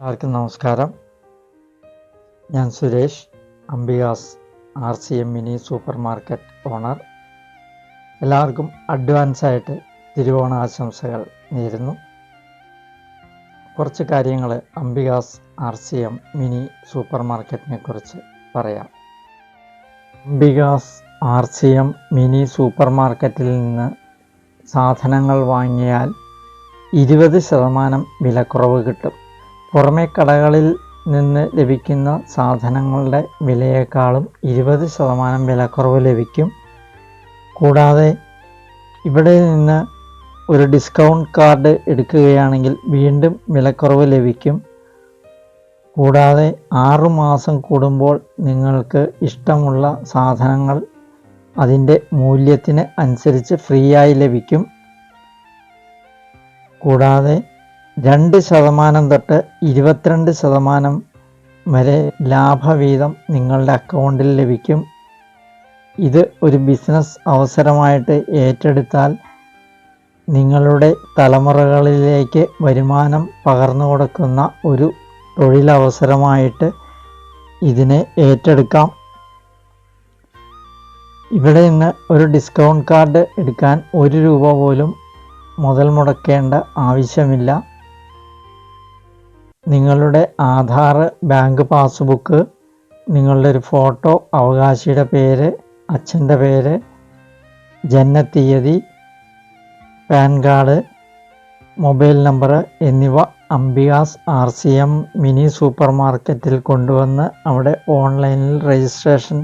എല്ലാവർക്കും നമസ്കാരം. ഞാൻ Suresh Ambikas R C M mini supermarket owner. എല്ലാവർക്കും അഡ്വാൻസായിട്ട് തിരുവോണ ആശംസകൾ നേരുന്നു. കുറച്ച് കാര്യങ്ങൾ Ambikas R C M mini super മാർക്കറ്റിനെ കുറിച്ച് പറയാം. Ambikas R C M mini super മാർക്കറ്റിൽ നിന്ന് സാധനങ്ങൾ വാങ്ങിയാൽ ഇരുപത് ശതമാനം വിലക്കുറവ് കിട്ടും. പുറമെ കടകളിൽ നിന്ന് ലഭിക്കുന്ന സാധനങ്ങളുടെ വിലയേക്കാളും ഇരുപത് ശതമാനം വിലക്കുറവ് ലഭിക്കും. കൂടാതെ ഇവിടെ നിന്ന് ഒരു ഡിസ്കൗണ്ട് കാർഡ് എടുക്കുകയാണെങ്കിൽ വീണ്ടും വിലക്കുറവ് ലഭിക്കും. കൂടാതെ ആറു മാസം കൂടുമ്പോൾ നിങ്ങൾക്ക് ഇഷ്ടമുള്ള സാധനങ്ങൾ അതിന്റെ മൂല്യത്തിന് അനുസരിച്ച് ഫ്രീ ആയി ലഭിക്കും. കൂടാതെ രണ്ട് ശതമാനം തൊട്ട് ഇരുപത്തിരണ്ട് ശതമാനം വരെ ലാഭവീതം നിങ്ങളുടെ അക്കൗണ്ടിൽ ലഭിക്കും. ഇത് ഒരു ബിസിനസ് അവസരമായിട്ട് ഏറ്റെടുത്താൽ നിങ്ങളുടെ തലമുറകളിലേക്ക് വരുമാനം പകർന്നു കൊടുക്കുന്ന ഒരു തൊഴിലവസരമായിട്ട് ഇതിനെ ഏറ്റെടുക്കാം. ഇവിടെ നിന്ന് ഒരു ഡിസ്കൗണ്ട് കാർഡ് എടുക്കാൻ ഒരു രൂപ പോലും മുതൽ മുടക്കേണ്ട ആവശ്യമില്ല. നിങ്ങളുടെ ആധാർ ബാങ്ക് പാസ്ബുക്ക് നിങ്ങളുടെ ഒരു ഫോട്ടോ അവകാശിയുടെ പേര് അച്ഛന്റെ പേര് ജനനത്തീയതി പാൻ കാർഡ് മൊബൈൽ നമ്പർ എന്നിവ Ambikas R C M mini super മാർക്കറ്റിൽ കൊണ്ടുവന്ന് അവിടെ ഓൺലൈനിൽ രജിസ്ട്രേഷൻ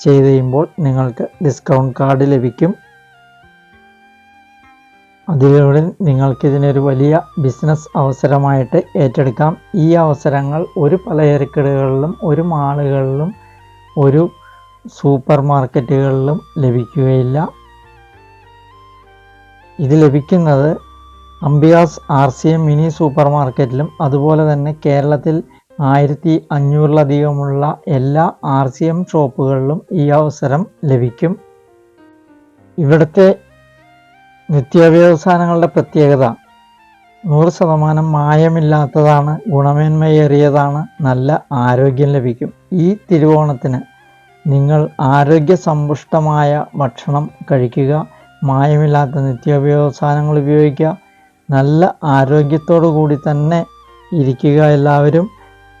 ചെയ്ത് കഴിയുമ്പോൾ നിങ്ങൾക്ക് ഡിസ്കൗണ്ട് കാർഡ് ലഭിക്കും. അതിലൂടെ നിങ്ങൾക്കിതിനൊരു വലിയ ബിസിനസ് അവസരമായിട്ട് ഏറ്റെടുക്കാം. ഈ അവസരങ്ങൾ ഒരു പലചരക്കടകളിലും ഒരു മാളുകളിലും ഒരു സൂപ്പർ മാർക്കറ്റുകളിലും ലഭിക്കുകയില്ല. ഇത് ലഭിക്കുന്നത് Ambikas R C M mini super മാർക്കറ്റിലും അതുപോലെ തന്നെ കേരളത്തിൽ ആയിരത്തി അഞ്ഞൂറിലധികമുള്ള എല്ലാ ആർ സി എം ഷോപ്പുകളിലും ഈ അവസരം ലഭിക്കും. ഇവിടുത്തെ നിത്യോപയോഗ പ്രത്യേകത. നൂറ് ശതമാനം മായമില്ലാത്തതാണ് ഗുണമേന്മയേറിയതാണ് നല്ല ആരോഗ്യം ലഭിക്കും. ഈ തിരുവോണത്തിന് നിങ്ങൾ ആരോഗ്യസമ്പുഷ്ടമായ ഭക്ഷണം കഴിക്കുക മായമില്ലാത്ത നിത്യോപയോഗ ഉപയോഗിക്കുക നല്ല ആരോഗ്യത്തോടു കൂടി തന്നെ ഇരിക്കുക എല്ലാവരും.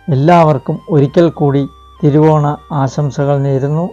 എല്ലാവർക്കും ഒരിക്കൽ കൂടി തിരുവോണ ആശംസകൾ നേരുന്നു.